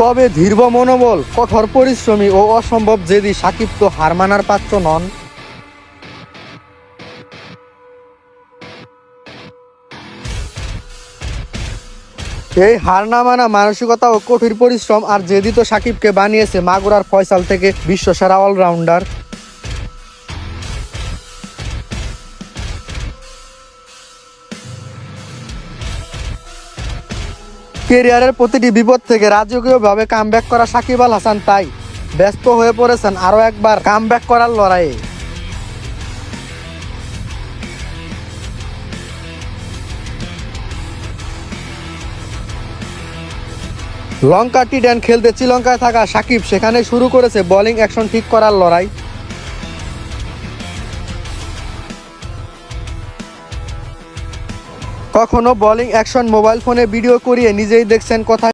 তবে ধীর্ব মনোবল, কঠোর পরিশ্রমী ও অসম্ভব জেদি সাকিব তো হার মানার পাত্র নন। এই হার না মানা মানসিকতা ও কঠিন পরিশ্রম আর জেদি তো সাকিবকে বানিয়েছে মাগুরার ফয়সাল থেকে বিশ্বসেরা অলরাউন্ডার। কেরিয়ারের প্রতিটি বিপদ থেকে রাজকীয়ভাবে কামব্যাক করা সাকিব আল হাসান তাই ব্যস্ত হয়ে পড়েছেন আরও একবার কামব্যাক করার লড়াইয়ে। লঙ্কা টি টেন খেলতে শ্রীলঙ্কায় থাকা সাকিব সেখানে শুরু করেছে বোলিং অ্যাকশন ঠিক করার লড়াই। কখনো বলিং অ্যাকশন মোবাইল ফোনে ভিডিও করিয়ে নিজেই দেখছেন কোথায়